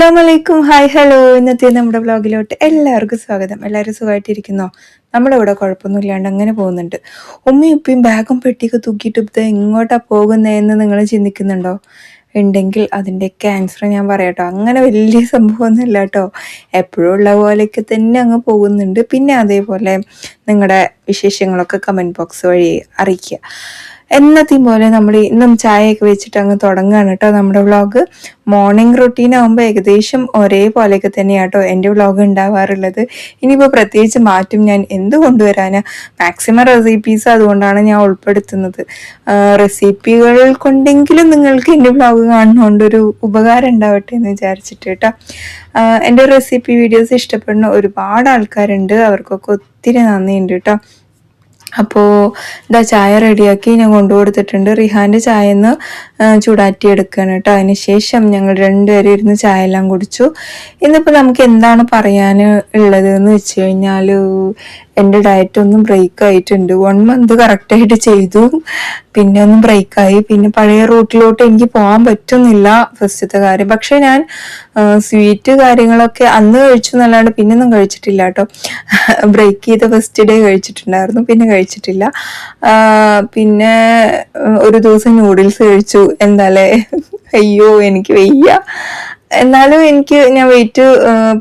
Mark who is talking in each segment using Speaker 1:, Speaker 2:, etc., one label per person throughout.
Speaker 1: അസ്സാം വലൈക്കും hi hello ഇന്നത്തെ നമ്മുടെ വ്ളോഗിലോട്ട് എല്ലാവർക്കും സ്വാഗതം. എല്ലാവരും സുഖമായിട്ടിരിക്കുന്നോ? നമ്മുടെ ഇവിടെ കുഴപ്പമൊന്നും ഇല്ലാണ്ട് അങ്ങനെ പോകുന്നുണ്ട്. ഉമ്മയും ഉപ്പയും ബാഗും പെട്ടിയൊക്കെ തൂക്കിയിട്ട് ഇത് എങ്ങോട്ടാ പോകുന്നതെന്ന് നിങ്ങൾ ചിന്തിക്കുന്നുണ്ടോ? ഉണ്ടെങ്കിൽ അതിന്റെയൊക്കെ ആൻസർ ഞാൻ പറയാട്ടോ. അങ്ങനെ വലിയ സംഭവമൊന്നും ഇല്ല കേട്ടോ. എപ്പോഴും ഉള്ള പോലെയൊക്കെ തന്നെ അങ്ങ് പോകുന്നുണ്ട്. പിന്നെ അതേപോലെ നിങ്ങളുടെ വിശേഷങ്ങളൊക്കെ കമന്റ് ബോക്സ് വഴി അറിയിക്കുക. എന്നത്തെയും പോലെ നമ്മൾ ഇന്നും ചായയൊക്കെ വെച്ചിട്ട് അങ്ങ് തുടങ്ങുകയാണ് കേട്ടോ നമ്മുടെ വ്ളോഗ് മോർണിംഗ് റൊട്ടീൻ ആകുമ്പോൾ ഏകദേശം ഒരേപോലെയൊക്കെ തന്നെയാണ് കേട്ടോ എന്റെ വ്ളോഗ് ഉണ്ടാവാറുള്ളത്. ഇനിയിപ്പോൾ പ്രത്യേകിച്ച് മാറ്റും ഞാൻ എന്ത് കൊണ്ടുവരാനാ? മാക്സിമം റെസിപ്പീസ് അതുകൊണ്ടാണ് ഞാൻ ഉൾപ്പെടുത്തുന്നത്. റെസിപ്പികൾ കൊണ്ടെങ്കിലും നിങ്ങൾക്ക് എന്റെ വ്ളോഗ് കാണുന്നതുകൊണ്ട് ഒരു ഉപകാരം ഉണ്ടാവട്ടെ എന്ന് വിചാരിച്ചിട്ട് കേട്ടോ. എന്റെ റെസിപ്പി വീഡിയോസ് ഇഷ്ടപ്പെടുന്ന ഒരുപാട് ആൾക്കാരുണ്ട്. അവർക്കൊക്കെ ഒത്തിരി നന്ദിയുണ്ട് കേട്ടോ. അപ്പോൾ ഇതാ ചായ റെഡിയാക്കി ഞാൻ കൊണ്ടുകൊടുത്തിട്ടുണ്ട്. റിഹാന്റെ ചായ ചൂടാറ്റി എടുക്കുകയാണ് കേട്ടോ. അതിന് ശേഷം ഞങ്ങൾ രണ്ടുപേരും ഇരുന്ന് ചായ എല്ലാം കുടിച്ചു. ഇന്നിപ്പോൾ നമുക്ക് എന്താണ് പറയാൻ ഉള്ളത് എന്ന് വെച്ച് കഴിഞ്ഞാൽ എന്റെ ഡയറ്റ് ഒന്നും ബ്രേക്ക് ആയിട്ടുണ്ട്. വൺ മന്ത് കറക്റ്റായിട്ട് ചെയ്തു. പിന്നെ ഒന്നും ബ്രേക്കായി പിന്നെ പഴയ റൂട്ടിലോട്ട് എനിക്ക് പോകാൻ പറ്റുന്നില്ല ഫസ്റ്റത്തെ കാര്യം. പക്ഷെ ഞാൻ സ്വീറ്റ് കാര്യങ്ങളൊക്കെ അന്ന് കഴിച്ചു എന്നല്ലാണ്ട് പിന്നൊന്നും കഴിച്ചിട്ടില്ല കേട്ടോ. ബ്രേക്ക് ചെയ്ത ഫസ്റ്റ് ഡേ കഴിച്ചിട്ടുണ്ടായിരുന്നു. പിന്നെ കഴിച്ചിട്ടില്ല. പിന്നെ ഒരു ദിവസം നൂഡിൽസ് കഴിച്ചു. എന്താല്ലേ അയ്യോ എനിക്ക് വയ്യ. എന്നാലും എനിക്ക് ഞാൻ വെയിറ്റ്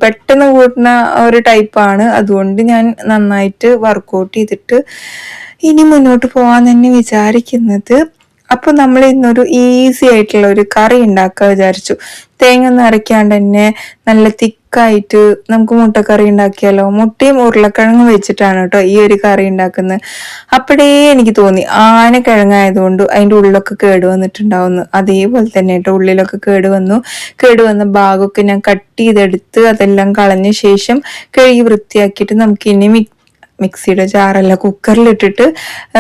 Speaker 1: പെട്ടെന്ന് കൂട്ടുന്ന ഒരു ടൈപ്പാണ് അതുകൊണ്ട് ഞാൻ നന്നായിട്ട് വർക്കൗട്ട് ചെയ്തിട്ട് ഇനി മുന്നോട്ട് പോകാൻ തന്നെ വിചാരിക്കുന്നത്. അപ്പോൾ നമ്മൾ ഇന്നൊരു ഈസി ആയിട്ടുള്ള ഒരു കറി ഉണ്ടാക്കുക വിചാരിച്ചു. തേങ്ങ ഒന്നും അരയ്ക്കാണ്ട് തന്നെ നല്ല തിക്കായിട്ട് നമുക്ക് മുട്ടക്കറി ഉണ്ടാക്കിയാലോ മുട്ടയും ഉരുളക്കിഴങ്ങും വെച്ചിട്ടാണ് കേട്ടോ ഈ ഒരു കറി ഉണ്ടാക്കുന്നത് അപ്പോഴേ എനിക്ക് തോന്നി ആനക്കിഴങ്ങായതുകൊണ്ട് അതിന്റെ ഉള്ളിലൊക്കെ കേട് വന്നിട്ടുണ്ടാവുന്നു. അതേപോലെ തന്നെ കേട്ടോ ഉള്ളിലൊക്കെ കേട് വന്നു. കേട് വന്ന ഭാഗമൊക്കെ ഞാൻ കട്ട് ചെയ്തെടുത്ത് അതെല്ലാം കളഞ്ഞ ശേഷം കഴുകി വൃത്തിയാക്കിയിട്ട് നമുക്ക് ഇനി മിക്സിയുടെ ജാറല്ല കുക്കറിലിട്ടിട്ട്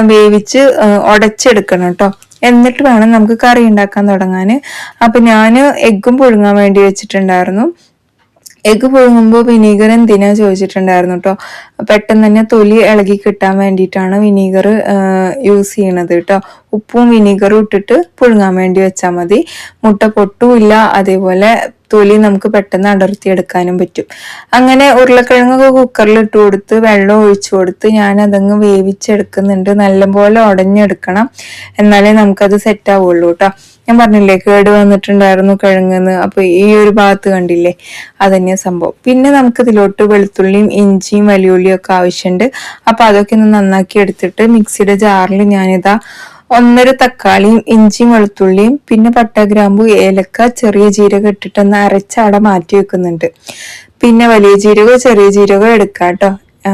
Speaker 1: വേവിച്ച് ഉടച്ചെടുക്കണം കേട്ടോ എന്നിട്ട് വേണം നമുക്ക് കറി ഉണ്ടാക്കാൻ തുടങ്ങാൻ അപ്പം ഞാൻ എഗ്ഗും പുഴുങ്ങാൻ വേണ്ടി വെച്ചിട്ടുണ്ടായിരുന്നു. എഗ്ഗ് പുഴുങ്ങുമ്പോൾ വിനീഗർ എന്തിനാ ചോദിച്ചിട്ടുണ്ടായിരുന്നു കേട്ടോ പെട്ടെന്ന് തന്നെ തൊലി ഇളകി കിട്ടാൻ വേണ്ടിയിട്ടാണ് വിനീഗർ യൂസ് ചെയ്യണത് കേട്ടോ ഉപ്പും വിനീഗറും ഇട്ടിട്ട് പുഴുങ്ങാൻ വേണ്ടി വെച്ചാൽ മതി. മുട്ട പൊട്ടുമില്ല അതേപോലെ തൊലി നമുക്ക് പെട്ടെന്ന് അടർത്തി എടുക്കാനും പറ്റും. അങ്ങനെ ഉരുളക്കിഴങ്ങൊക്കെ കുക്കറിൽ ഇട്ട് കൊടുത്ത് വെള്ളം ഒഴിച്ചു കൊടുത്ത് ഞാൻ അതങ്ങ് വേവിച്ചെടുക്കുന്നുണ്ട്. നല്ലപോലെ ഉടഞ്ഞെടുക്കണം. എന്നാലേ നമുക്കത് സെറ്റ് ആവുള്ളൂ കേട്ടോ. ഞാൻ പറഞ്ഞില്ലേ കേട് വന്നിട്ടുണ്ടായിരുന്നു കിഴങ്ങെന്ന്. അപ്പൊ ഈ ഒരു ഭാഗത്ത് കണ്ടില്ലേ അതന്നെ സംഭവം. പിന്നെ നമുക്ക് ഇതിലോട്ട് വെളുത്തുള്ളിയും ഇഞ്ചിയും വലിയുള്ളിയും ഒക്കെ ആവശ്യമുണ്ട്. അപ്പൊ അതൊക്കെ ഒന്ന് നന്നാക്കി എടുത്തിട്ട് മിക്സിയുടെ ജാറിൽ ഞാനിതാ ഒന്നര തക്കാളിയും ഇഞ്ചിയും വെളുത്തുള്ളിയും പിന്നെ പട്ട ഗ്രാമ്പു ഏലക്ക ചെറിയ ജീരകം ഇട്ടിട്ടൊന്ന് അരച്ച് അവിടെ മാറ്റി വെക്കുന്നുണ്ട്. പിന്നെ വലിയ ജീരകവും ചെറിയ ജീരകവും എടുക്കാം കേട്ടോ.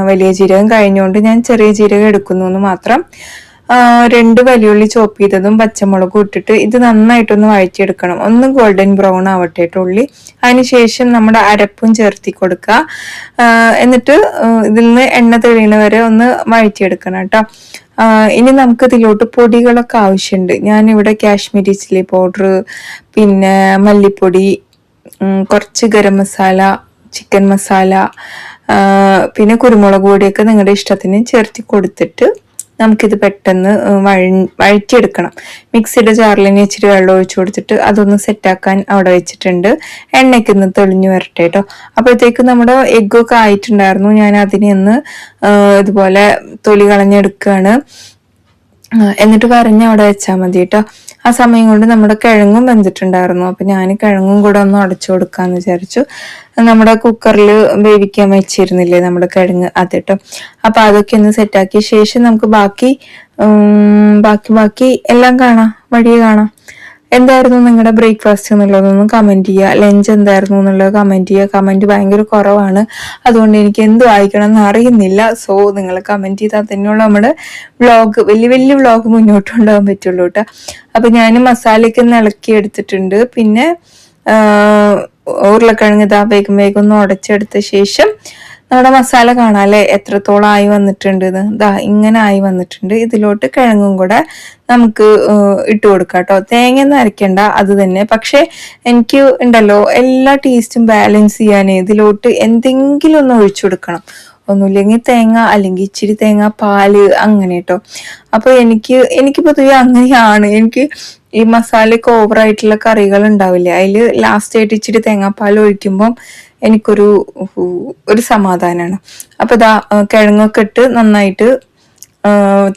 Speaker 1: വലിയ ജീരകം കഴിഞ്ഞുകൊണ്ട് ഞാൻ ചെറിയ ജീരകം എടുക്കുന്നു എന്ന് മാത്രം. രണ്ട് വലിയുള്ളി ചോപ്പ് ചെയ്തതും പച്ചമുളകും ഇട്ടിട്ട് ഇത് നന്നായിട്ടൊന്ന് വഴറ്റിയെടുക്കണം. ഒന്ന് ഗോൾഡൻ ബ്രൗൺ ആവട്ടെ ഉള്ളി. അതിനുശേഷം നമ്മുടെ അരപ്പും ചേർത്തി കൊടുക്കുക. എന്നിട്ട് ഇതിൽ നിന്ന് എണ്ണ തെളിയണ വരെ ഒന്ന് വഴറ്റിയെടുക്കണം കേട്ടോ. ഇനി നമുക്ക് ഇതിലോട്ട് പൊടികളൊക്കെ ആവശ്യമുണ്ട് ഞാനിവിടെ കാശ്മീരി ചില്ലി പൗഡർ പിന്നെ മല്ലിപ്പൊടി കുറച്ച് ഗരം മസാല ചിക്കൻ മസാല പിന്നെ കുരുമുളക് പൊടിയൊക്കെ നിങ്ങളുടെ ഇഷ്ടത്തിന് ചേർത്തി കൊടുത്തിട്ട് നമുക്കിത് പെട്ടെന്ന് വഴ വഴറ്റിയെടുക്കണം. മിക്സിയുടെ ജാറിലിന് ഇച്ചിരി വെള്ളം ഒഴിച്ചു കൊടുത്തിട്ട് അതൊന്ന് സെറ്റാക്കാൻ അവിടെ വെച്ചിട്ടുണ്ട്. എണ്ണയ്ക്ക് ഒന്ന് തെളിഞ്ഞു വരട്ടെ കേട്ടോ അപ്പോഴത്തേക്ക് നമ്മുടെ എഗ്ഗൊക്കെ ആയിട്ടുണ്ടായിരുന്നു. ഞാൻ അതിനെ ഒന്ന് ഇതുപോലെ തൊലി കളഞ്ഞെടുക്കുകയാണ്. എന്നിട്ട് പറഞ്ഞ് അവിടെ വെച്ചാൽ മതി കേട്ടോ ആ സമയം കൊണ്ട് നമ്മുടെ കിഴങ്ങും വെന്തിട്ടുണ്ടായിരുന്നു. അപ്പൊ ഞാൻ കിഴങ്ങും കൂടെ ഒന്ന് അടച്ചു കൊടുക്കാന്ന് വിചാരിച്ചു. നമ്മുടെ കുക്കറിൽ വേവിക്കാൻ വെച്ചിരുന്നില്ലേ നമ്മുടെ കിഴങ്ങ് അത് കേട്ടോ അപ്പൊ അതൊക്കെ ഒന്ന് സെറ്റാക്കിയ ശേഷം നമുക്ക് ബാക്കി ബാക്കി ബാക്കി എല്ലാം കാണാം. വഴിയെ കാണാം. എന്തായിരുന്നു നിങ്ങളുടെ ബ്രേക്ക്ഫാസ്റ്റ് എന്നുള്ളതൊന്നും കമന്റ് ചെയ്യുക ലഞ്ച് എന്തായിരുന്നു എന്നുള്ളത് കമന്റ് ചെയ്യുക കമന്റ് ഭയങ്കര കുറവാണ്. അതുകൊണ്ട് എനിക്ക് എന്ത് വായിക്കണം എന്ന് അറിയുന്നില്ല. സോ നിങ്ങൾ കമന്റ് ചെയ്താൽ തന്നെയുള്ള. നമ്മുടെ വ്ളോഗ് വലിയ വലിയ വ്ളോഗ് മുന്നോട്ട് കൊണ്ടുപോകാൻ പറ്റുള്ളൂ കേട്ടോ. അപ്പം ഞാൻ മസാലയ്ക്ക് ഇളക്കി എടുത്തിട്ടുണ്ട്. പിന്നെ ഉരുളക്കിഴങ്ങ് ഇതാ വേഗം വേഗം ഒന്ന് ഉടച്ചെടുത്ത ശേഷം നമ്മുടെ മസാല കാണാല്ലേ? എത്രത്തോളം ആയി വന്നിട്ടുണ്ട് ഇതാ? ഇങ്ങനെ ആയി വന്നിട്ടുണ്ട്. ഇതിലോട്ട് കിഴങ്ങും കൂടെ നമുക്ക് ഇട്ട് കൊടുക്കാം കേട്ടോ. തേങ്ങ ഒന്നും അരയ്ക്കണ്ട അത് തന്നെ. പക്ഷെ എനിക്ക് ഉണ്ടല്ലോ എല്ലാ ടേസ്റ്റും ബാലൻസ് ചെയ്യാൻ ഇതിലോട്ട് എന്തെങ്കിലും ഒന്ന് ഒഴിച്ചു കൊടുക്കണം. ഒന്നുമില്ലെങ്കിൽ തേങ്ങ അല്ലെങ്കിൽ ഇച്ചിരി തേങ്ങ പാൽ അങ്ങനെ കേട്ടോ. അപ്പൊ എനിക്ക് എനിക്ക് പൊതുവെ അങ്ങനെയാണ്. എനിക്ക് ഈ മസാലയൊക്കെ ഓവറായിട്ടുള്ള കറികൾ ഉണ്ടാവില്ലേ? അതിൽ ലാസ്റ്റ് ആയിട്ട് ഇച്ചിരി തേങ്ങാപ്പാൽ ഒഴിക്കുമ്പം എനിക്കൊരു ഒരു സമാധാനമാണ് അപ്പൊ ഇതാ കിഴങ്ങൊക്കെ ഇട്ട് നന്നായിട്ട്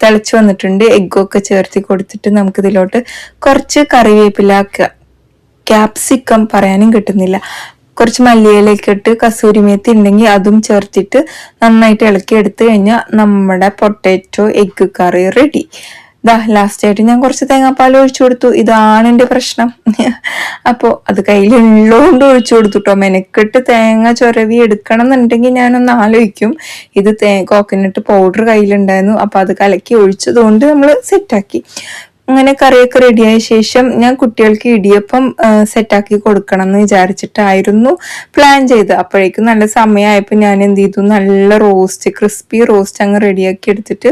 Speaker 1: തിളച്ചു വന്നിട്ടുണ്ട്. എഗ്ഗൊക്കെ ചേർത്തി കൊടുത്തിട്ട് നമുക്ക് ഇതിലോട്ട് കുറച്ച് കറിവേപ്പില ക്യാപ്സിക്കം പറയാനും കിട്ടുന്നില്ല. കുറച്ച് മല്ലിയിലേക്ക് ഇട്ട് കസൂരി മേത്തി ഉണ്ടെങ്കിൽ അതും ചേർത്തിട്ട് നന്നായിട്ട് ഇളക്കി എടുത്തു കഴിഞ്ഞാൽ നമ്മുടെ പൊട്ടാറ്റോ എഗ്ഗ് കറി റെഡി. ദാ ലാസ്റ്റ് ആയിട്ട് ഞാൻ കുറച്ച് തേങ്ങാപ്പാൽ ഒഴിച്ചു കൊടുത്തു. ഇതാണ് എന്റെ പ്രശ്നം. അപ്പോ അത് കയ്യിലുള്ളതുകൊണ്ട് ഒഴിച്ചു കൊടുത്തു കേട്ടോ മെനക്കെട്ട് തേങ്ങ ചൊരവി എടുക്കണം എന്നുണ്ടെങ്കിൽ ഞാനൊന്ന് ആലോചിക്കും. ഇത് തേ കോക്കനട്ട് പൗഡർ കയ്യിലുണ്ടായിരുന്നു. അപ്പോൾ അത് കലക്കി ഒഴിച്ചതുകൊണ്ട് നമ്മൾ സെറ്റാക്കി അങ്ങനെ കറിയൊക്കെ റെഡിയായ ശേഷം ഞാൻ കുട്ടികൾക്ക് ഇടിയപ്പം സെറ്റാക്കി കൊടുക്കണം എന്ന് വിചാരിച്ചിട്ടായിരുന്നു പ്ലാൻ ചെയ്ത് അപ്പോഴേക്കും നല്ല സമയമായപ്പോൾ ഞാൻ എന്ത് ചെയ്തു? നല്ല റോസ്റ്റ് ക്രിസ്പി റോസ്റ്റ് അങ്ങ് റെഡിയാക്കി എടുത്തിട്ട്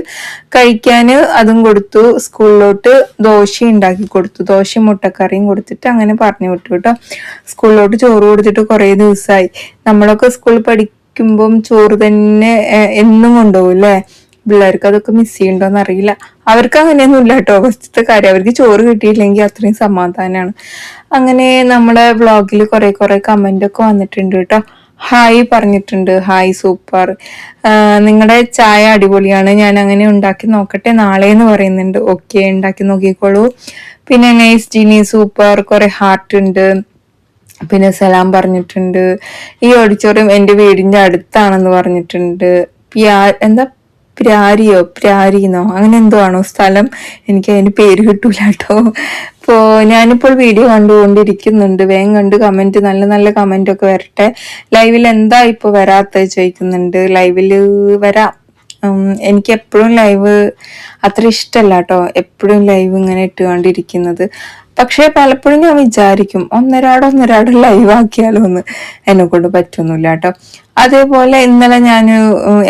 Speaker 1: കഴിക്കാൻ അതും കൊടുത്തു. സ്കൂളിലോട്ട് ദോശ ഉണ്ടാക്കി കൊടുത്തു. ദോശയും മുട്ടക്കറിയും കൊടുത്തിട്ട് അങ്ങനെ പറഞ്ഞു വിട്ടു കേട്ടോ. സ്കൂളിലോട്ട് ചോറ് കൊടുത്തിട്ട് കുറേ ദിവസമായി നമ്മളൊക്കെ സ്കൂളിൽ പഠിക്കുമ്പം ചോറ് തന്നെ എന്നും കൊണ്ടുപോകും അല്ലേ? പിള്ളേർക്ക് അതൊക്കെ മിസ് ചെയ്യണ്ടോന്ന് അറിയില്ല. അവർക്ക് അങ്ങനെയൊന്നും ഇല്ല കേട്ടോ. ഫസ്റ്റത്തെ കാര്യം. അവർക്ക് ചോറ് കിട്ടിയില്ലെങ്കിൽ അത്രയും സമാധാനമാണ് അങ്ങനെ നമ്മുടെ വ്ളോഗിൽ കുറെ കുറെ കമന്റ് ഒക്കെ വന്നിട്ടുണ്ട് കേട്ടോ. ഹായ് പറഞ്ഞിട്ടുണ്ട്. ഹായ് സൂപ്പർ നിങ്ങളുടെ ചായ അടിപൊളിയാണ്. ഞാൻ അങ്ങനെ ഉണ്ടാക്കി നോക്കട്ടെ നാളെ എന്ന് പറയുന്നുണ്ട്. ഓക്കെ ഉണ്ടാക്കി നോക്കിക്കോളൂ. പിന്നെ നൈസ് ജിനി സൂപ്പർ കുറെ ഹാർട്ട് ഉണ്ട്. പിന്നെ സലാം പറഞ്ഞിട്ടുണ്ട്. ഈ ഓഡിറ്റോറിയം എന്റെ വീടിന്റെ അടുത്താണെന്ന് പറഞ്ഞിട്ടുണ്ട്. എന്താ പ്രാരിയോ? പ്രാരിന്നോ? അങ്ങനെ എന്തോ ആണോ സ്ഥലം? എനിക്ക് അതിന് പേര് കിട്ടൂല കേട്ടോ അപ്പോൾ ഞാനിപ്പോൾ വീഡിയോ കണ്ടുകൊണ്ടിരിക്കുന്നുണ്ട്. വേഗം കണ്ട് കമന്റ് നല്ല നല്ല കമന്റ് ഒക്കെ വരട്ടെ. ലൈവിൽ എന്താ ഇപ്പോൾ വരാത്തത് ചോദിക്കുന്നുണ്ട്. ലൈവിൽ വരാം. എനിക്ക് എപ്പോഴും ലൈവ് അത്ര ഇഷ്ടമല്ല കേട്ടോ എപ്പോഴും ലൈവ് ഇങ്ങനെ ഇട്ടുകൊണ്ടിരിക്കുന്നത്. പക്ഷേ പലപ്പോഴും ഞാൻ വിചാരിക്കും ഒന്നരാടോ ഒന്നരാടോ ലൈവ് ആക്കിയാലോ എന്ന് എന്നെ കൊണ്ട് പറ്റൊന്നുമില്ല കേട്ടോ അതേപോലെ ഇന്നലെ ഞാൻ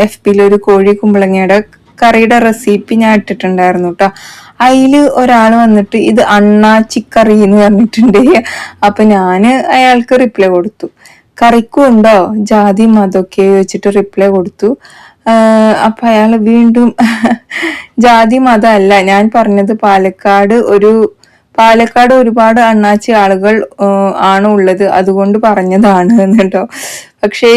Speaker 1: എഫ് പിയിൽ ഒരു കോഴി കുമ്പളങ്ങയുടെ കറിയുടെ റെസിപ്പി ഞാൻ ഇട്ടിട്ടുണ്ടായിരുന്നു കേട്ടോ അതിൽ ഒരാൾ വന്നിട്ട് ഇത് അണ്ണാച്ചിക്കറി എന്ന് പറഞ്ഞിട്ടുണ്ട്. അപ്പൊ ഞാൻ അയാൾക്ക് റിപ്ലൈ കൊടുത്തു. കറിക്കും ഉണ്ടോ ജാതി മതമൊക്കെ വെച്ചിട്ട് റിപ്ലൈ കൊടുത്തു. അപ്പൊ അയാൾ വീണ്ടും ജാതി മതമല്ല. ഞാൻ പറഞ്ഞത് പാലക്കാട് ഒരു പാലക്കാട് ഒരുപാട് അണ്ണാച്ചി ആളുകൾ ആണ് ഉള്ളത്. അതുകൊണ്ട് പറഞ്ഞതാണ് കേട്ടോ. പക്ഷേ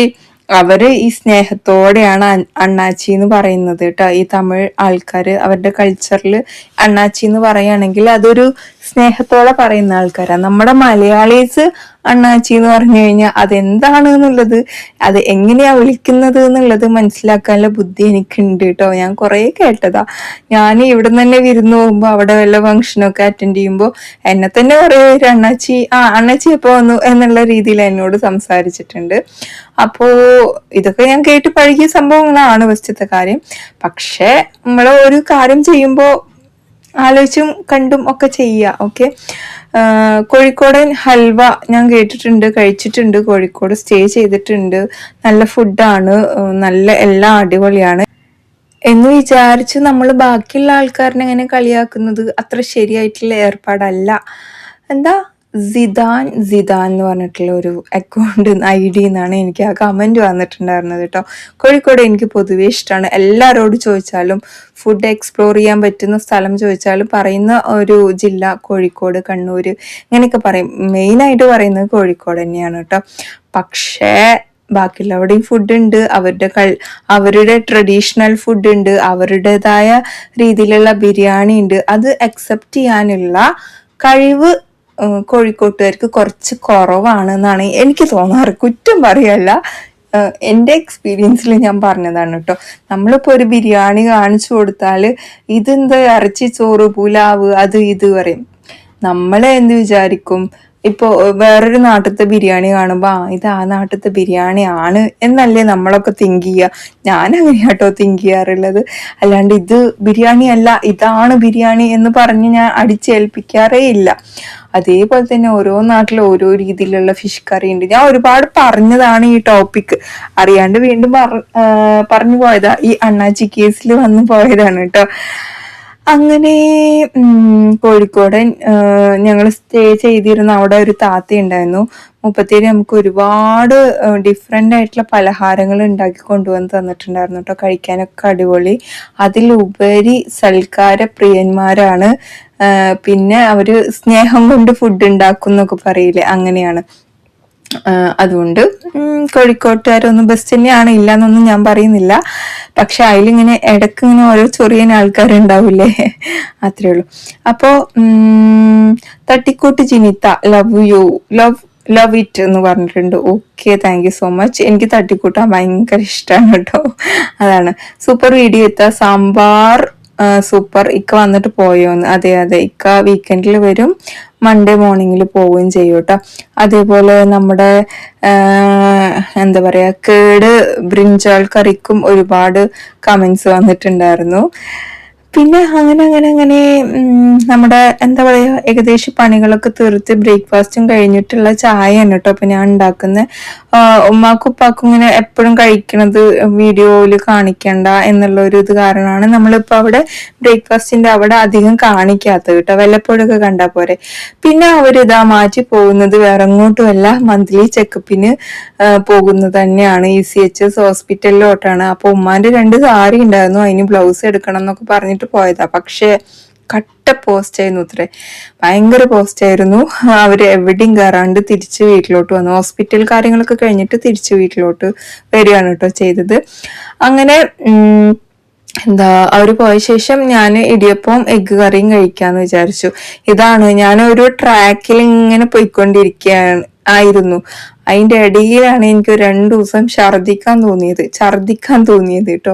Speaker 1: അവർ ഈ സ്നേഹത്തോടെയാണ് അണ്ണാച്ചി എന്ന് പറയുന്നത് കേട്ടോ. ഈ തമിഴ് ആൾക്കാര് അവരുടെ കൾച്ചറിൽ അണ്ണാച്ചി എന്ന് പറയുകയാണെങ്കിൽ അതൊരു സ്നേഹത്തോടെ പറയുന്ന ആൾക്കാരാണ് നമ്മുടെ മലയാളീസ് അണ്ണാച്ചി എന്ന് പറഞ്ഞു കഴിഞ്ഞാൽ അതെന്താണ് എന്നുള്ളത് അത് എങ്ങനെയാ വിളിക്കുന്നത് എന്നുള്ളത് മനസ്സിലാക്കാനുള്ള ബുദ്ധി എനിക്കുണ്ട് കേട്ടോ. ഞാൻ കുറെ കേട്ടതാ. ഞാൻ ഇവിടെ തന്നെ വിരുന്ന് പോകുമ്പോൾ അവിടെ വല്ല ഫംഗ്ഷനൊക്കെ അറ്റൻഡ് ചെയ്യുമ്പോൾ എന്നെ തന്നെ കുറേ പേര് അണ്ണാച്ചി ആ അണ്ണാച്ചി എപ്പോൾ വന്നു എന്നുള്ള രീതിയിൽ എന്നോട് സംസാരിച്ചിട്ടുണ്ട്. അപ്പോ ഇതൊക്കെ ഞാൻ കേട്ട് പഴകിയ സംഭവങ്ങളാണ് വസ്തുത്തെ കാര്യം. പക്ഷെ നമ്മൾ ഒരു കാര്യം ചെയ്യുമ്പോൾ ആലോചിച്ചും കണ്ടും ഒക്കെ ചെയ്യുക ഓക്കെ കോഴിക്കോടൻ ഹൽവ ഞാൻ കേട്ടിട്ടുണ്ട് കഴിച്ചിട്ടുണ്ട് കോഴിക്കോട് സ്റ്റേ ചെയ്തിട്ടുണ്ട്. നല്ല ഫുഡാണ് നല്ല എല്ലാം അടിപൊളിയാണ്. എന്ന് വിചാരിച്ച് നമ്മൾ ബാക്കിയുള്ള ആൾക്കാരനെ എങ്ങനെ കളിയാക്കുന്നത്? അത്ര ശരിയായിട്ടുള്ള ഏർപ്പാടല്ല. എന്താ? സിദാൻ സിദാൻ എന്ന് പറഞ്ഞിട്ടുള്ള ഒരു അക്കൗണ്ട് ഐ ഡി എന്നാണ് എനിക്ക് ആ കമന്റ് വന്നിട്ടുണ്ടായിരുന്നത് കേട്ടോ. കോഴിക്കോട് എനിക്ക് പൊതുവെ ഇഷ്ടമാണ്. എല്ലാവരോടും ചോദിച്ചാലും ഫുഡ് എക്സ്പ്ലോർ ചെയ്യാൻ പറ്റുന്ന സ്ഥലം ചോദിച്ചാലും പറയുന്ന ഒരു ജില്ല കോഴിക്കോട് കണ്ണൂർ ഇങ്ങനെയൊക്കെ പറയും. മെയിനായിട്ട് പറയുന്നത് കോഴിക്കോട് തന്നെയാണ് കേട്ടോ. പക്ഷേ ബാക്കിയുള്ളവിടെയും ഫുഡ് ഉണ്ട്. അവരുടെ കൾ അവരുടെ ട്രഡീഷണൽ ഫുഡ് ഉണ്ട്. അവരുടേതായ രീതിയിലുള്ള ബിരിയാണി ഉണ്ട്. അത് അക്സെപ്റ്റ് ചെയ്യാനുള്ള കഴിവ് കോഴിക്കോട്ടുകാർക്ക് കുറച്ച് കുറവാണ് എന്നാണ് എനിക്ക് തോന്നാറ്. കുറ്റം പറയല്ല. എന്റെ എക്സ്പീരിയൻസിൽ ഞാൻ പറഞ്ഞതാണ് കേട്ടോ നമ്മളിപ്പോൾ ഒരു ബിരിയാണി കാണിച്ചു കൊടുത്താൽ ഇതെന്താ ഇറച്ചി ചോറ് പുലാവ് അത് ഇത് പറയും. നമ്മളെ എന്ത് വിചാരിക്കും? ഇപ്പോൾ വേറൊരു നാട്ടിലത്തെ ബിരിയാണി കാണുമ്പോൾ ആ ഇത് ആ നാട്ടിലത്തെ ബിരിയാണി ആണ് എന്നല്ലേ നമ്മളൊക്കെ തിങ്ക് ചെയ്യുക ഞാൻ അങ്ങനെയാട്ടോ തിങ്ക് ചെയ്യാറുള്ളത്. അല്ലാണ്ട് ഇത് ബിരിയാണി അല്ല ഇതാണ് ബിരിയാണി എന്ന് പറഞ്ഞ് ഞാൻ അടിച്ചേൽപ്പിക്കാറേ ഇല്ല. അതേപോലെ തന്നെ ഓരോ നാട്ടിലും ഓരോ രീതിയിലുള്ള ഫിഷ് കറി ഉണ്ട്. ഞാൻ ഒരുപാട് പറഞ്ഞതാണ് ഈ ടോപ്പിക് അറിയാണ്ട് വീണ്ടും പറഞ്ഞു പോയതാ. ഈ അണ്ണാച്ചി കേസിൽ വന്നു പോയതാണ് കേട്ടോ അങ്ങനെ കോഴിക്കോട് ഞങ്ങൾ സ്റ്റേ ചെയ്തിരുന്ന അവിടെ ഒരു താത്ത ഉണ്ടായിരുന്നു. മുപ്പത്തേര് നമുക്ക് ഒരുപാട് ഡിഫറെന്റ് ആയിട്ടുള്ള പലഹാരങ്ങൾ ഉണ്ടാക്കി കൊണ്ടുവന്ന് തന്നിട്ടുണ്ടായിരുന്നു കേട്ടോ കഴിക്കാനൊക്കെ അടിപൊളി. അതിലുപരി സൽക്കാര പ്രിയന്മാരാണ് പിന്നെ അവർ സ്നേഹം കൊണ്ട് ഫുഡ് ഉണ്ടാക്കും എന്നൊക്കെ പറയില്ലേ അങ്ങനെയാണ്. അതുകൊണ്ട് കോഴിക്കോട്ടുകാരൊന്നും ബെസ്റ്റ് തന്നെയാണ് ഇല്ല എന്നൊന്നും ഞാൻ പറയുന്നില്ല. പക്ഷെ അതിലിങ്ങനെ ഇടയ്ക്ക് ഇങ്ങനെ ഓരോ ചൊറിയൻ ആൾക്കാരുണ്ടാവില്ലേ? അത്രേ ഉള്ളൂ. അപ്പോ തട്ടിക്കോട്ട് ജിനിത്ത love you love love it എന്ന് പറഞ്ഞിട്ടുണ്ട്. Okay thank you so much എനിക്ക് തട്ടിക്കൂട്ടാൻ ഭയങ്കര ഇഷ്ടമാണ് കേട്ടോ. അതാണ്. സൂപ്പർ വീഡിയോ എത്താ. സാമ്പാർ സൂപ്പർ. ഇക്ക വന്നിട്ട് പോയോന്ന്. അതെ അതെ. ഇക്ക വീക്കെൻഡിൽ വരും. മൺഡേ മോർണിംഗിൽ പോവുകയും ചെയ്യും കേട്ടോ. അതേപോലെ നമ്മുടെ എന്താ പറയുക കേട് ബ്രിഞ്ചാൾ കറിക്കും ഒരുപാട് കമൻസ് വന്നിട്ടുണ്ടായിരുന്നു. പിന്നെ അങ്ങനെ അങ്ങനെ അങ്ങനെ നമ്മുടെ എന്താ പറയുക ഏകദേശം പണികളൊക്കെ തീർത്ത് ബ്രേക്ക്ഫാസ്റ്റും കഴിഞ്ഞിട്ടുള്ള ചായയാണ് കേട്ടോ അപ്പം ഞാൻ ഉണ്ടാക്കുന്നത് ഉമ്മാക്കും ഉപ്പാക്കും ഇങ്ങനെ എപ്പോഴും കഴിക്കണത് വീഡിയോയിൽ കാണിക്കണ്ട എന്നുള്ള ഒരു ഇത് കാരണമാണ് നമ്മളിപ്പോൾ അവിടെ ബ്രേക്ക്ഫാസ്റ്റിന്റെ അവിടെ അധികം കാണിക്കാത്തത് കേട്ടോ. വല്ലപ്പോഴൊക്കെ കണ്ടാൽ പോരെ. പിന്നെ അവരിതാ മാറ്റി പോകുന്നത് വേറെ എങ്ങോട്ടുമല്ല. മന്ത്ലി ചെക്കപ്പിന് പോകുന്നത് തന്നെയാണ്. ഇ സി എച്ച് എസ് ഹോസ്പിറ്റലിലോട്ടാണ്. അപ്പോൾ ഉമ്മാന്റെ രണ്ട് സാരി ഉണ്ടായിരുന്നു. അതിന് ബ്ലൗസ് എടുക്കണം എന്നൊക്കെ പറഞ്ഞിട്ട് പോയതാ. പക്ഷേ കട്ട പോസ്റ്റ് ആയിരുന്നു അത്ര. ഭയങ്കര പോസ്റ്റ് ആയിരുന്നു. അവർ എവിടെയും കയറാണ്ട് തിരിച്ച് വീട്ടിലോട്ട് വന്നു. ഹോസ്പിറ്റൽ കാര്യങ്ങളൊക്കെ കഴിഞ്ഞിട്ട് തിരിച്ച് വീട്ടിലോട്ട് വരികയാണ് കേട്ടോ ചെയ്തത്. അങ്ങനെ എന്താ അവർ പോയ ശേഷം ഞാൻ ഇടിയപ്പവും എഗ്ഗ് കറിയും കഴിക്കാന്ന് വിചാരിച്ചു. ഇതാണ് ഞാൻ ഒരു ട്രാക്കിൽ ഇങ്ങനെ പോയിക്കൊണ്ടിരിക്കുകയാണ് ആയിരുന്നു. അതിന്റെ ഇടയിലാണ് എനിക്ക് രണ്ടു ദിവസം ഛർദിക്കാൻ തോന്നിയത്. ഛർദിക്കാൻ തോന്നിയത് കേട്ടോ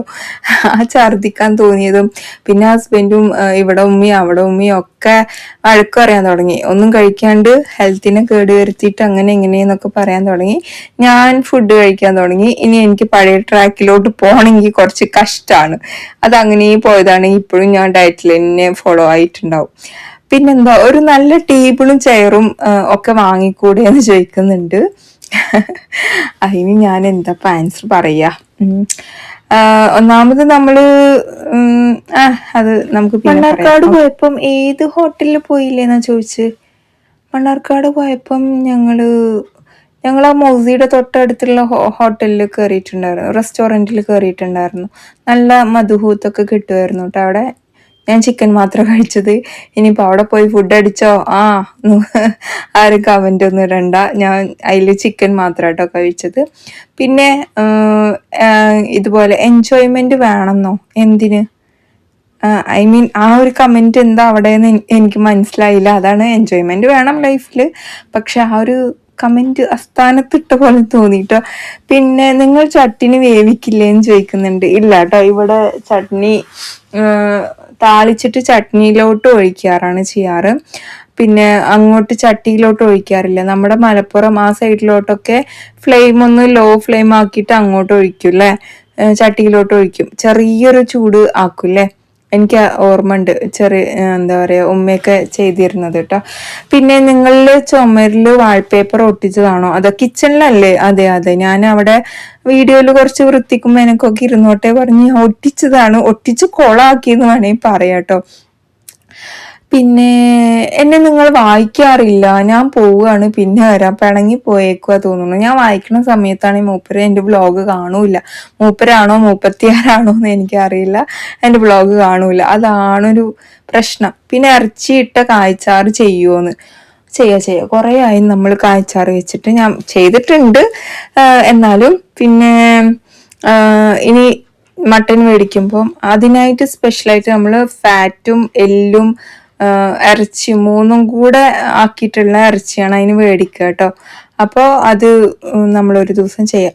Speaker 1: ആ ഛർദിക്കാൻ തോന്നിയതും പിന്നെ ഹസ്ബൻഡും ഇവിടെ ഉമ്മയും അവിടെ ഉമ്മയും ഒക്കെ വഴക്ക് പറയാൻ തുടങ്ങി. ഒന്നും കഴിക്കാണ്ട് ഹെൽത്തിനെ കേട് വരുത്തിയിട്ട് അങ്ങനെ എങ്ങനെയെന്നൊക്കെ പറയാൻ തുടങ്ങി. ഞാൻ ഫുഡ് കഴിക്കാൻ തുടങ്ങി. ഇനി എനിക്ക് പഴയ ട്രാക്കിലോട്ട് പോകണമെങ്കിൽ കുറച്ച് കഷ്ടമാണ് അത് അങ്ങനെ പോയതാണ്. ഇപ്പോഴും ഞാൻ ഡയറ്റിൽ തന്നെ ഫോളോ ആയിട്ടുണ്ടാവും. പിന്നെന്താ ഒരു നല്ല ടേബിളും ചെയറും ഒക്കെ വാങ്ങിക്കൂടെ എന്ന് ചോദിക്കുന്നുണ്ട്. അതിന് ഞാൻ എന്താ ആൻസർ പറയാ. ഒന്നാമത് നമ്മൾ അത് നമുക്ക് മണ്ണാർക്കാട് പോയപ്പം ഏത് ഹോട്ടലിൽ പോയില്ലേന്നാ ചോദിച്ച്? മണ്ണാർക്കാട് പോയപ്പം ഞങ്ങൾ ഞങ്ങൾ ആ മൗസിയുടെ തൊട്ടടുത്തുള്ള ഹോട്ടലിൽ കയറിയിട്ടുണ്ടായിരുന്നു റെസ്റ്റോറന്റിൽ കയറിയിട്ടുണ്ടായിരുന്നു നല്ല മധുഹൂത്തൊക്കെ കിട്ടുമായിരുന്നു കേട്ടോ അവിടെ. ഞാൻ ചിക്കൻ മാത്രം കഴിച്ചത്. ഇനിയിപ്പോൾ അവിടെ പോയി ഫുഡ് അടിച്ചോ? ആ ആരും കമന്റ് ഒന്നും ഇടണ്ട. ഞാൻ അതിൽ ചിക്കൻ മാത്രം കേട്ടോ കഴിച്ചത്. പിന്നെ ഇതുപോലെ എൻജോയ്മെന്റ് വേണമെന്നോ എന്തിന്? ഐ മീൻ ആ ഒരു കമന്റ് എന്താ അവിടെ എനിക്ക് മനസ്സിലായില്ല. അതാണ് എൻജോയ്മെന്റ് വേണം ലൈഫിൽ പക്ഷെ ആ ഒരു കമന്റ് അസ്ഥാനത്തിട്ട പോലെ തോന്നിട്ടോ. പിന്നെ നിങ്ങൾ ചട്ടിനി വേവിക്കില്ലേ എന്ന് ചോദിക്കുന്നുണ്ട്. ഇല്ല കേട്ടോ ഇവിടെ ചട്നി താളിച്ചിട്ട് ചട്നിയിലോട്ട് ഒഴിക്കാറാണ് ചെയ്യാറ്. പിന്നെ അങ്ങോട്ട് ചട്ടിയിലോട്ട് ഒഴിക്കാറില്ല. നമ്മുടെ മലപ്പുറം ആ സൈഡിലോട്ടൊക്കെ ഫ്ലെയിം ഒന്ന് ലോ ഫ്ലെയിം ആക്കിയിട്ട് അങ്ങോട്ട് ഒഴിക്കും അല്ലേ ചട്ടിയിലോട്ട് ഒഴിക്കും. ചെറിയൊരു ചൂട് ആക്കും അല്ലേ എനിക്ക് ഓർമ്മ ഉണ്ട് ചെറിയ എന്താ പറയുക ഉമ്മയൊക്കെ ചെയ്തിരുന്നത് കേട്ടോ പിന്നെ നിങ്ങളിൽ ചുമരിൽ വാൾപേപ്പർ ഒട്ടിച്ചതാണോ? അതോ കിച്ചണിലല്ലേ അതെ അതെ. ഞാൻ അവിടെ വീഡിയോയിൽ കുറച്ച് വൃത്തിക്കും എനിക്കൊക്കെ ഇരുന്നോട്ടെ പറഞ്ഞ് ഒട്ടിച്ചതാണ്. ഒട്ടിച്ച് കൊളാക്കിയെന്ന് വേണമെങ്കിൽ പറയാം കേട്ടോ പിന്നെ എന്നെ നിങ്ങൾ വായിക്കാറില്ല. ഞാൻ പോവുകയാണ്. പിന്നെ വരാം പിണങ്ങി പോയേക്കുക തോന്നുന്നു. ഞാൻ വായിക്കുന്ന സമയത്താണ് മൂപ്പര് എന്റെ ബ്ലോഗ് കാണൂല മൂപ്പരാണോ മൂപ്പത്തിയാരാണോ എന്ന് എനിക്കറിയില്ല. എന്റെ ബ്ലോഗ് കാണൂല അതാണൊരു പ്രശ്നം. പിന്നെ ഇറച്ചിയിട്ട കായ്ച്ചാറ് ചെയ്യുമോന്ന് ചെയ്യാ ചെയ്യാ. കുറേ ആയി നമ്മൾ കായ്ച്ചാറ് വെച്ചിട്ട് ഞാൻ ചെയ്തിട്ടുണ്ട്. എന്നാലും പിന്നെ ഇനി മട്ടൻ മേടിക്കുമ്പം അതിനായിട്ട് സ്പെഷ്യലായിട്ട് നമ്മൾ ഫാറ്റും എല്ലും ആഹ് ഇറച്ചിയും മൂന്നും കൂടെ ആക്കിയിട്ടുള്ള ഇറച്ചിയാണ് അതിന് മേടിക്കുക കേട്ടോ. അപ്പോൾ അത് നമ്മളൊരു ദിവസം ചെയ്യാം.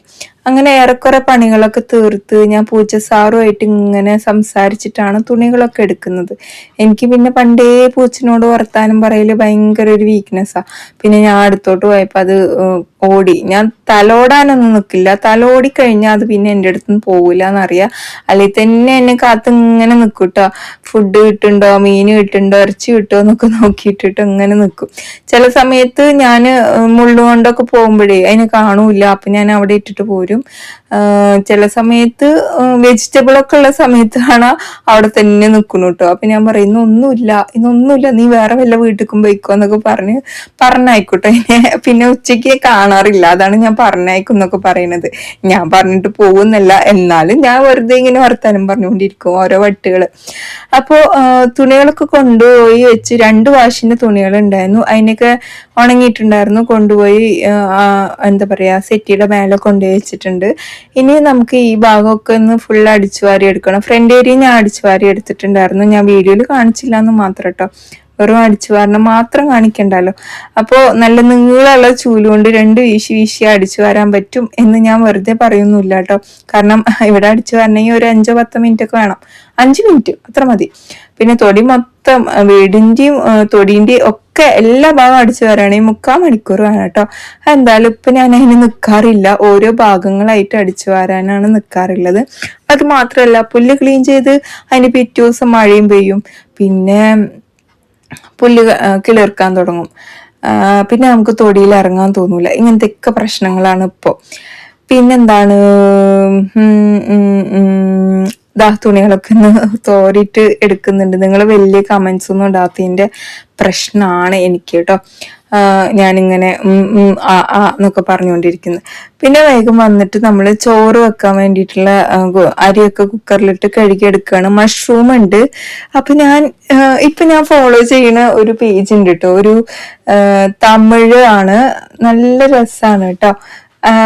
Speaker 1: അങ്ങനെ ഏറെക്കുറെ പണികളൊക്കെ തീർത്ത് ഞാൻ പൂച്ച സാറുമായിട്ട് ഇങ്ങനെ സംസാരിച്ചിട്ടാണ് തുണികളൊക്കെ എടുക്കുന്നത്. എനിക്ക് പിന്നെ പണ്ടേ പൂച്ചനോട് വർത്താനം പറയൽ ഭയങ്കര ഒരു വീക്ക്നെസ്സാ പിന്നെ ഞാൻ അടുത്തോട്ട് പോയപ്പോൾ അത് ഓടി. ഞാൻ തലോടാനൊന്നും നിൽക്കില്ല തലോടി കഴിഞ്ഞാൽ അത് പിന്നെ എന്റെ അടുത്ത് നിന്ന് പോകില്ല എന്നറിയാം അല്ലെങ്കിൽ തന്നെ എന്നെ കാത്ത് ഇങ്ങനെ നിൽക്കും കേട്ടോ ഫുഡ് കിട്ടുണ്ടോ മീൻ കിട്ടുണ്ടോ ഇറച്ചി കിട്ടുമോ എന്നൊക്കെ നോക്കിയിട്ടിട്ട് ഇങ്ങനെ നിൽക്കും ചില സമയത്ത് ഞാൻ മുള്ളുകൊണ്ടൊക്കെ പോകുമ്പോഴേ അതിനെ കാണൂല അപ്പം ഞാൻ അവിടെ ഇട്ടിട്ട് പോരും. ചില സമയത്ത് വെജിറ്റബിൾ ഒക്കെ ഉള്ള സമയത്താണ് അവിടെ തന്നെ നിൽക്കുന്നു കേട്ടോ അപ്പൊ ഞാൻ പറയും ഇന്നൊന്നുമില്ല ഇന്നൊന്നുമില്ല നീ വേറെ വല്ല വീട്ടിലേക്കും പോയിക്കോ എന്നൊക്കെ പറഞ്ഞ് പറഞ്ഞായിക്കോട്ടെ. പിന്നെ ഉച്ചയ്ക്ക് കാണാറില്ല. അതാണ് ഞാൻ പറഞ്ഞയക്കും എന്നൊക്കെ പറയുന്നത് ഞാൻ പറഞ്ഞിട്ട് പോകുന്നല്ല. എന്നാലും ഞാൻ വെറുതെ ഇങ്ങനെ വർത്താനം പറഞ്ഞുകൊണ്ടിരിക്കും ഓരോ വട്ടുകൾ അപ്പോ തുണികളൊക്കെ കൊണ്ടുപോയി വെച്ച് രണ്ട് വാഷിന്റെ തുണികൾ ഉണ്ടായിരുന്നു. അതിനൊക്കെ ഉണങ്ങിയിട്ടുണ്ടായിരുന്നു. കൊണ്ടുപോയി എന്താ പറയാ സെറ്റിയുടെ മേലെ കൊണ്ടുപോയി വെച്ചിട്ടുണ്ട്. ഇനി നമുക്ക് ഈ ഭാഗമൊക്കെ ഒന്ന് ഫുൾ അടിച്ചു വാരി എടുക്കണം ഫ്രണ്ട് ഏരിയ ഞാൻ അടിച്ചു വാരി എടുത്തിട്ടുണ്ടായിരുന്നു ഞാൻ വീഡിയോയിൽ കാണിച്ചില്ല എന്ന് മാത്രം കേട്ടോ വെറും അടിച്ചു വാരണം മാത്രം കാണിക്കണ്ടല്ലോ. അപ്പോ നല്ല നീളമുള്ള ചൂലുകൊണ്ട് രണ്ട് വീശി വീശി അടിച്ചു വരാൻ പറ്റും എന്ന് ഞാൻ വെറുതെ പറയുന്നില്ല കേട്ടോ. കാരണം ഇവിടെ അടിച്ചു വരണമെങ്കിൽ ഒരു അഞ്ചോ പത്തോ മിനിറ്റ് ഒക്കെ വേണം. അഞ്ച് മിനിറ്റ് അത്ര മതി. പിന്നെ തൊടി മൊത്തം വീടിന്റെയും തൊടിന്റെയും ഒക്കെ എല്ലാ ഭാഗം അടിച്ചു വരാണെങ്കിൽ മുക്കാൽ മണിക്കൂർ വേണം കേട്ടോ. എന്തായാലും ഇപ്പൊ ഞാൻ അതിന് നിൽക്കാറില്ല ഓരോ ഭാഗങ്ങളായിട്ട് അടിച്ചു വരാനാണ് നിൽക്കാറുള്ളത് അത് മാത്രമല്ല പുല്ല് ക്ലീൻ ചെയ്ത് അതിന് പിറ്റേ ദിവസം മഴയും പെയ്യും. പിന്നെ പുല്ല് കിളിർക്കാൻ തുടങ്ങും. പിന്നെ നമുക്ക് തൊടിയിൽ ഇറങ്ങാൻ തോന്നൂല. ഇങ്ങനത്തെയൊക്കെ പ്രശ്നങ്ങളാണ് ഇപ്പോൾ പിന്നെന്താണ്? ദാ തുണികളൊക്കെ ഒന്ന് തോരിയിട്ട് എടുക്കുന്നുണ്ട്. നിങ്ങൾ വലിയ കമൻസ് ഒന്നും ഇടാത്തതിന്റെ പ്രശ്നമാണ് എനിക്ക് കേട്ടോ. ഞാനിങ്ങനെ ആ ആ എന്നൊക്കെ പറഞ്ഞുകൊണ്ടിരിക്കുന്നത് പിന്നെ വേഗം വന്നിട്ട് നമ്മൾ ചോറ് വെക്കാൻ വേണ്ടിയിട്ടുള്ള അരിയൊക്കെ കുക്കറിലിട്ട് കഴുകിയെടുക്കുകയാണ് മഷ്റൂം ഉണ്ട്. അപ്പം ഞാൻ ഇപ്പം ഞാൻ ഫോളോ ചെയ്യുന്ന ഒരു പേജ് ഉണ്ട് കേട്ടോ. ഒരു തമിഴ് ആണ്. നല്ല രസമാണ് കേട്ടോ.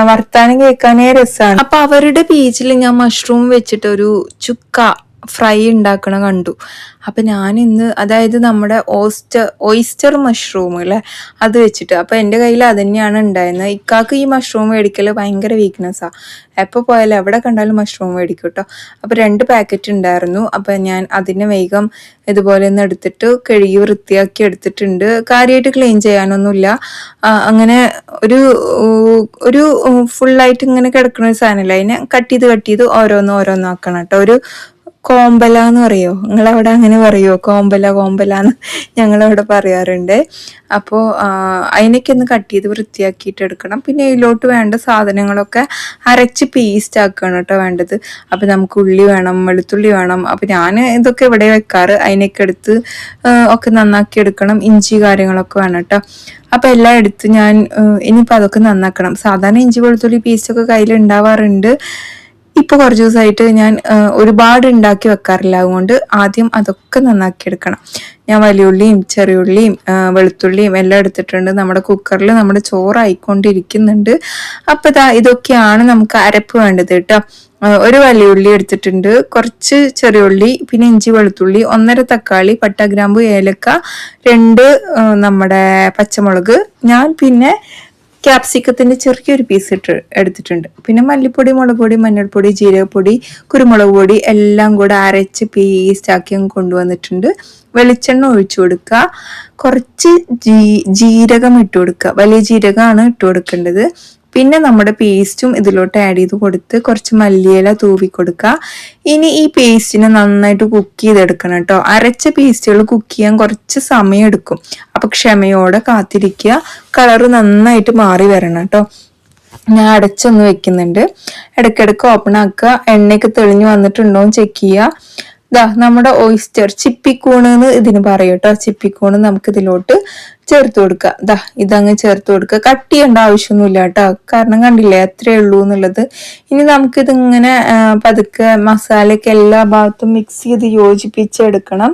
Speaker 1: വർത്താനം കേൾക്കാനേ രസമാണ് അപ്പൊ അവരുടെ പേജിൽ ഞാൻ മഷ്റൂം വെച്ചിട്ട് ഒരു ചുക്ക ഫ്രൈ ഉണ്ടാക്കണ കണ്ടു. അപ്പൊ ഞാൻ ഇന്ന് അതായത് നമ്മുടെ ഓസ്റ്റർ ഓയിസ്റ്റർ മഷ്റൂം അല്ലേ അത് വെച്ചിട്ട്. അപ്പൊ എന്റെ കയ്യിൽ അത് തന്നെയാണ് ഉണ്ടായിരുന്നത്. ഇക്കാക്ക് ഈ മഷ്റൂം മേടിക്കൽ ഭയങ്കര വീക്ക്നെസ്സാണ് എപ്പോൾ പോയാലും എവിടെ കണ്ടാലും മഷ്റൂം മേടിക്കും കേട്ടോ അപ്പോൾ രണ്ട് പാക്കറ്റ് ഉണ്ടായിരുന്നു. അപ്പോൾ ഞാൻ അതിനെ വേഗം ഇതുപോലെ ഒന്ന് എടുത്തിട്ട് കഴുകി വൃത്തിയാക്കി എടുത്തിട്ടുണ്ട്. കാര്യമായിട്ട് ക്ലീൻ ചെയ്യാനൊന്നുമില്ല. അങ്ങനെ ഒരു ഒരു ഫുള്ളായിട്ട് ഇങ്ങനെ കിടക്കുന്ന ഒരു സാധനമല്ല. അതിനെ കട്ട് ചെയ്ത് കട്ട് ചെയ്ത് ഓരോന്ന് ഓരോന്നാക്കണം കേട്ടോ ഒരു കോമ്പല എന്ന് പറയോ? നിങ്ങളവിടെ അങ്ങനെ പറയോ? കോമ്പല കോമ്പല എന്ന് ഞങ്ങളവിടെ പറയാറുണ്ട്. അപ്പോൾ അതിനൊക്കെ ഒന്ന് കട്ട് ചെയ്ത് വൃത്തിയാക്കിയിട്ട് എടുക്കണം. പിന്നെ ഇതിലോട്ട് വേണ്ട സാധനങ്ങളൊക്കെ അരച്ച് പേസ്റ്റ് ആക്കുകയാണ് കേട്ടോ വേണ്ടത്. അപ്പോൾ നമുക്ക് ഉള്ളി വേണം വെളുത്തുള്ളി വേണം. അപ്പോൾ ഞാൻ ഇതൊക്കെ ഇവിടെ വെക്കാറ്. അതിനൊക്കെ എടുത്ത് ഒക്കെ നന്നാക്കി എടുക്കണം. ഇഞ്ചി കാര്യങ്ങളൊക്കെ വേണം കേട്ടോ. അപ്പം എല്ലാം എടുത്ത് ഞാൻ ഇനിയിപ്പോൾ അതൊക്കെ നന്നാക്കണം. സാധാരണ ഇഞ്ചി വെളുത്തുള്ളി പേസ്റ്റൊക്കെ കയ്യിൽ ഉണ്ടാവാറുണ്ട് ഇപ്പൊ കുറച്ച് ദിവസമായിട്ട് ഞാൻ ഒരുപാട് ഉണ്ടാക്കി വെക്കാറില്ല. അതുകൊണ്ട് ആദ്യം അതൊക്കെ നന്നാക്കി എടുക്കണം. ഞാൻ വലിയുള്ളിയും ചെറിയുള്ളിയും വെളുത്തുള്ളിയും എല്ലാം എടുത്തിട്ടുണ്ട്. നമ്മുടെ കുക്കറിൽ നമ്മുടെ ചോറായിക്കൊണ്ടിരിക്കുന്നുണ്ട്. അപ്പൊ ഇതാ ഇതൊക്കെയാണ് നമുക്ക് അരപ്പ് വേണ്ടത് കേട്ടോ. ഒരു വലിയുള്ളി എടുത്തിട്ടുണ്ട്. കുറച്ച് ചെറിയുള്ളി പിന്നെ ഇഞ്ചി വെളുത്തുള്ളി ഒന്നര തക്കാളി പട്ടഗ്രാമ്പു ഏലക്ക രണ്ട് നമ്മുടെ പച്ചമുളക് ഞാൻ പിന്നെ ക്യാപ്സിക്കത്തിന്റെ ചെറിയൊരു പീസ് ഇട്ട് എടുത്തിട്ടുണ്ട്. പിന്നെ മല്ലിപ്പൊടി മുളക് പൊടി മഞ്ഞൾപ്പൊടി ജീരകപ്പൊടി കുരുമുളക് പൊടി എല്ലാം കൂടെ അരച്ച് പേസ്റ്റാക്കി കൊണ്ടുവന്നിട്ടുണ്ട്. വെളിച്ചെണ്ണ ഒഴിച്ചു കൊടുക്കുക. കുറച്ച് ജീ ജീരകം ഇട്ട് കൊടുക്കുക. വലിയ ജീരകമാണ് ഇട്ട് കൊടുക്കേണ്ടത്. പിന്നെ നമ്മുടെ പേസ്റ്റും ഇതിലോട്ട് ആഡ് ചെയ്ത് കൊടുത്ത് കുറച്ച് മല്ലിയില തൂവി കൊടുക്കുക. ഇനി ഈ പേസ്റ്റിനെ നന്നായിട്ട് കുക്ക് ചെയ്തെടുക്കണം കേട്ടോ. അരച്ച പേസ്റ്റുകൾ കുക്ക് ചെയ്യാൻ കുറച്ച് സമയം എടുക്കും. അപ്പൊ ക്ഷമയോടെ കാത്തിരിക്കുക. കളർ നന്നായിട്ട് മാറി വരണം കേട്ടോ. ഞാൻ അടച്ചൊന്ന് വെക്കുന്നുണ്ട്. ഇടയ്ക്കിടയ്ക്ക് ഓപ്പൺ ആക്കുക. എണ്ണയൊക്കെ തെളിഞ്ഞു വന്നിട്ടുണ്ടോ എന്ന് ചെക്ക് ചെയ്യുക. ഇതാ നമ്മുടെ ഓയിസ്റ്റർ ചിപ്പിക്കൂണ് എന്ന് ഇതിന് പറയും കേട്ടോ. ചിപ്പിക്കൂണ് നമുക്ക് ഇതിലോട്ട് ചേർത്ത് കൊടുക്കുക. ദാ ഇതങ്ങ് ചേർത്ത് കൊടുക്കുക. കട്ട് ചെയ്യേണ്ട ആവശ്യമൊന്നുമില്ല കേട്ടോ. കാരണം കണ്ടില്ലേ അത്രേ ഉള്ളൂ എന്നുള്ളത്. ഇനി നമുക്കിതിങ്ങനെ പതുക്കെ മസാലയ്ക്ക് എല്ലാ ഭാഗത്തും മിക്സ് ചെയ്ത് യോജിപ്പിച്ചെടുക്കണം.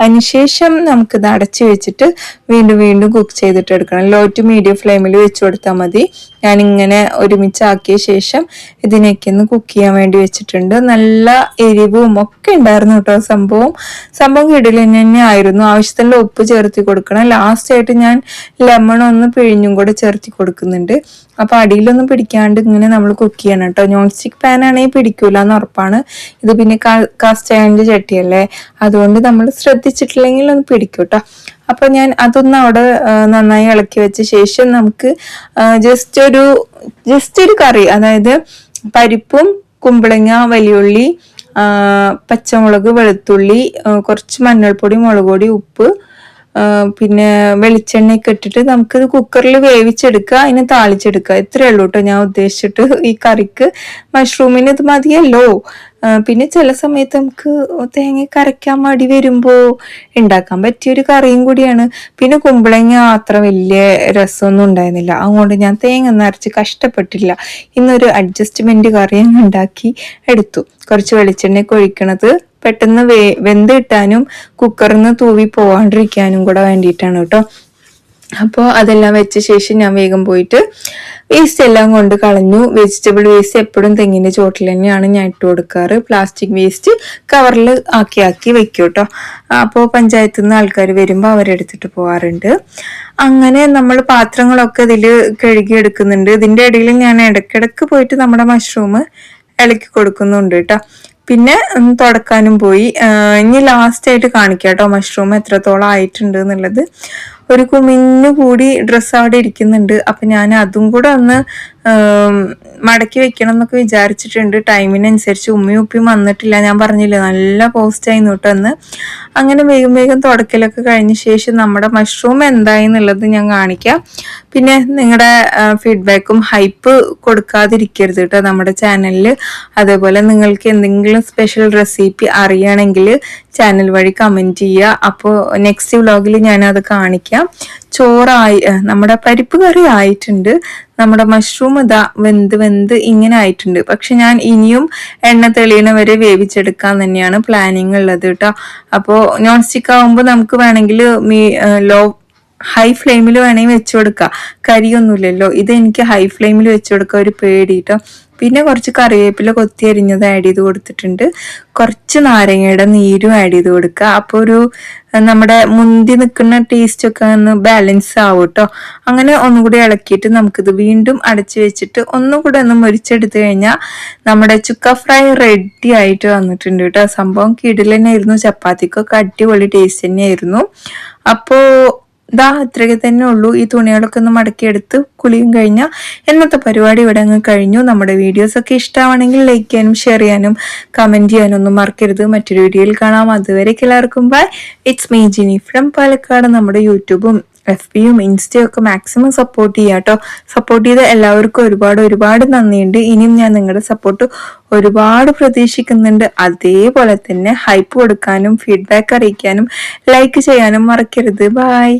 Speaker 1: അതിനുശേഷം നമുക്കിത് അടച്ചു വെച്ചിട്ട് വീണ്ടും വീണ്ടും കുക്ക് ചെയ്തിട്ട് എടുക്കണം. ലോ ടു മീഡിയം ഫ്ലെയിമിൽ വെച്ച് കൊടുത്താൽ മതി. ഞാനിങ്ങനെ ഒരുമിച്ചാക്കിയ ശേഷം ഇതിനൊക്കെ ഒന്ന് കുക്ക് ചെയ്യാൻ വേണ്ടി വെച്ചിട്ടുണ്ട്. നല്ല എരിവും ഒക്കെ ഉണ്ടായിരുന്നു കേട്ടോ സംഭവം. സംഭവം കിടില തന്നെ ആയിരുന്നു. ആവശ്യത്തിനുള്ള ഉപ്പ് ചേർത്തി കൊടുക്കണം. ലാസ്റ്റ് ആയിട്ട് ഞാൻ ലെമൺ ഒന്ന് പിഴിഞ്ഞും കൂടെ ചേർത്തി കൊടുക്കുന്നുണ്ട്. അപ്പൊ അടിയിലൊന്നും പിടിക്കാണ്ട് ഇങ്ങനെ നമ്മൾ കുക്ക് ചെയ്യണം കേട്ടോ. നോൺ സ്റ്റിക് പാൻ ആണെങ്കിൽ പിടിക്കൂല എന്ന് ഉറപ്പാണ്. ഇത് പിന്നെ കാസ്റ്റ് ചട്ടിയല്ലേ? അതുകൊണ്ട് നമ്മൾ ശ്രദ്ധിച്ചിട്ടില്ലെങ്കിൽ ഒന്ന് പിടിക്കൂട്ടോ കേട്ടോ. അപ്പോൾ ഞാൻ അതൊന്ന് അവിടെ നന്നായി ഇളക്കി വെച്ച ശേഷം നമുക്ക് ജസ്റ്റ് ഒരു ജസ്റ്റ് ഒരു കറി അതായത് പരിപ്പും കുമ്പളങ്ങ വലിയുള്ളി പച്ചമുളക് വെളുത്തുള്ളി കുറച്ച് മഞ്ഞൾപ്പൊടി മുളക് പൊടി ഉപ്പ് പിന്നെ വെളിച്ചെണ്ണയൊക്കെ ഇട്ടിട്ട് നമുക്കിത് കുക്കറിൽ വേവിച്ചെടുക്കുക അതിനെ താളിച്ചെടുക്കുക. ഇത്രയേ ഉള്ളൂ കേട്ടോ ഞാൻ ഉദ്ദേശിച്ചിട്ട് ഈ കറിക്ക്. മഷ്റൂമിന് ഇത് മതിയല്ലോ. പിന്നെ ചില സമയത്ത് നമുക്ക് തേങ്ങ കരയ്ക്കാൻ മടി വരുമ്പോ ഉണ്ടാക്കാൻ പറ്റിയ ഒരു കറിയും കൂടിയാണ്. പിന്നെ കുമ്പളങ്ങ അത്ര വലിയ രസമൊന്നും ഉണ്ടായിരുന്നില്ല. അതുകൊണ്ട് ഞാൻ തേങ്ങ നിറച്ച് കഷ്ടപ്പെട്ടില്ല. ഇന്നൊരു അഡ്ജസ്റ്റ്മെന്റ് കറി അങ്ങ് ഉണ്ടാക്കി എടുത്തു. കുറച്ച് വെളിച്ചെണ്ണയൊക്കെ ഒഴിക്കണത് പെട്ടെന്ന് വെ വെന്ത് കിട്ടാനും കുക്കറിൽ നിന്ന് തൂവി പോവാണ്ടിരിക്കാനും കൂടെ വേണ്ടിയിട്ടാണ് കേട്ടോ. അപ്പോൾ അതെല്ലാം വെച്ച ശേഷം ഞാൻ വേഗം പോയിട്ട് വേസ്റ്റ് എല്ലാം കൊണ്ട് കളഞ്ഞു. വെജിറ്റബിൾ വേസ്റ്റ് എപ്പോഴും തെങ്ങിന്റെ ചോട്ടിൽ തന്നെയാണ് ഞാൻ ഇട്ട് കൊടുക്കാറ്. പ്ലാസ്റ്റിക് വേസ്റ്റ് കവറിൽ ആക്കി ആക്കി വെക്കും കേട്ടോ അപ്പോൾ പഞ്ചായത്തിൽ നിന്ന് ആൾക്കാർ വരുമ്പോൾ അവരെടുത്തിട്ട് പോകാറുണ്ട് അങ്ങനെ നമ്മൾ പാത്രങ്ങളൊക്കെ ഇതിൽ കഴുകിയെടുക്കുന്നുണ്ട് ഇതിന്റെ ഇടയിൽ ഞാൻ ഇടയ്ക്കിടയ്ക്ക് പോയിട്ട് നമ്മുടെ മഷ്റൂം ഇളക്കി കൊടുക്കുന്നുണ്ട് കേട്ടോ പിന്നെ തുടക്കാനും പോയി. ഇനി ലാസ്റ്റ് ആയിട്ട് കാണിക്കാം കേട്ടോ മഷ്റൂം എത്രത്തോളം ആയിട്ടുണ്ട് എന്നുള്ളത്. ഒരു കുമിഞ്ഞു കൂടി ഡ്രസ്സ് അവിടെ ഇരിക്കുന്നുണ്ട്. അപ്പൊ ഞാൻ അതും കൂടെ ഒന്ന് മടക്കി വെക്കണം എന്നൊക്കെ വിചാരിച്ചിട്ടുണ്ട്. ടൈമിനനുസരിച്ച് ഉമ്മയും ഉപ്പയും വന്നിട്ടില്ല. ഞാൻ പറഞ്ഞില്ല നല്ല പോസ്റ്റ് ആയി നോട്ടെന്ന് അങ്ങനെ വേഗം വേഗം തുടക്കലൊക്കെ കഴിഞ്ഞ ശേഷം നമ്മുടെ മഷ്റൂം എന്തായി എന്നുള്ളത് ഞാൻ കാണിക്കാം. പിന്നെ നിങ്ങളുടെ ഫീഡ്ബാക്കും ഹൈപ്പ് കൊടുക്കാതിരിക്കരുത് കേട്ടോ നമ്മുടെ ചാനലിൽ അതേപോലെ നിങ്ങൾക്ക് എന്തെങ്കിലും സ്പെഷ്യൽ റെസിപ്പി അറിയണമെങ്കിൽ ചാനൽ വഴി കമന്റ് ചെയ്യുക അപ്പോൾ നെക്സ്റ്റ് വ്ലോഗിൽ ഞാനത് കാണിക്കാം. ചോറായി നമ്മുടെ പരിപ്പ് കറി ആയിട്ടുണ്ട്. നമ്മുടെ മഷ്റൂം ഇതാ വെന്ത് വെന്ത് ഇങ്ങനെ ആയിട്ടുണ്ട്. പക്ഷെ ഞാൻ ഇനിയും എണ്ണ തെളിയണ വരെ വേവിച്ചെടുക്കാൻ തന്നെയാണ് പ്ലാനിങ് ഉള്ളത് കേട്ടോ. അപ്പോൾ നോൺ സ്റ്റിക്ക് ആകുമ്പോൾ നമുക്ക് വേണമെങ്കിൽ മീ ലോ ഹൈ ഫ്ലെയിമിൽ വേണമെങ്കിൽ വെച്ചു കൊടുക്കാം. കരിയൊന്നുമില്ലല്ലോ. ഇത് എനിക്ക് ഹൈ ഫ്ലെയിമിൽ വെച്ചു കൊടുക്കുക ഒരു പേടി കേട്ടോ. പിന്നെ കുറച്ച് കറിവേപ്പില കൊത്തി അരിഞ്ഞത് ആഡ് ചെയ്ത് കൊടുത്തിട്ടുണ്ട്. കുറച്ച് നാരങ്ങയുടെ നീരും ആഡ് ചെയ്ത് കൊടുക്കുക. അപ്പോൾ ഒരു നമ്മുടെ മുന്തി നിൽക്കുന്ന ടേസ്റ്റ് ഒക്കെ ഒന്ന് ബാലൻസ് ആവും കേട്ടോ അങ്ങനെ ഒന്നുകൂടി ഇളക്കിയിട്ട് നമുക്കിത് വീണ്ടും അടച്ചു വെച്ചിട്ട് ഒന്നുകൂടെ ഒന്ന് മുരിച്ചെടുത്തു കഴിഞ്ഞാൽ നമ്മുടെ ചുക്ക ഫ്രൈ റെഡി ആയിട്ട് വന്നിട്ടുണ്ട് കേട്ടോ സംഭവം കിടിലന്നെ ആയിരുന്നു ചപ്പാത്തിക്കൊക്കെ അടിപൊളി ടേസ്റ്റ് തന്നെയായിരുന്നു. അപ്പോൾ ദാ അത്രയ്ക്ക് തന്നെ ഉള്ളൂ. ഈ തുണികളൊക്കെ ഒന്ന് മടക്കിയെടുത്ത് കുളിയും കഴിഞ്ഞാൽ എന്നത്തെ പരിപാടി ഇവിടെ അങ്ങ് കഴിഞ്ഞു. നമ്മുടെ വീഡിയോസൊക്കെ ഇഷ്ടമാണെങ്കിൽ ലൈക്ക് ചെയ്യാനും ഷെയർ ചെയ്യാനും കമന്റ് ചെയ്യാനും ഒന്നും മറക്കരുത്. മറ്റൊരു വീഡിയോയിൽ കാണാം. അതുവരെ എല്ലാവർക്കും bye it's me Jini from Palakkad. നമ്മുടെ യൂട്യൂബും എഫ് ബിയും ഇൻസ്റ്റയും ഒക്കെ മാക്സിമം സപ്പോർട്ട് ചെയ്യാം കേട്ടോ. സപ്പോർട്ട് ചെയ്ത എല്ലാവർക്കും ഒരുപാട് ഒരുപാട് നന്ദിയുണ്ട്. ഇനിയും ഞാൻ നിങ്ങളുടെ സപ്പോർട്ട് ഒരുപാട് പ്രതീക്ഷിക്കുന്നുണ്ട്. അതേപോലെ തന്നെ ഹൈപ്പ് കൊടുക്കാനും ഫീഡ്ബാക്ക് അറിയിക്കാനും ലൈക്ക് ചെയ്യാനും മറക്കരുത്. ബായ്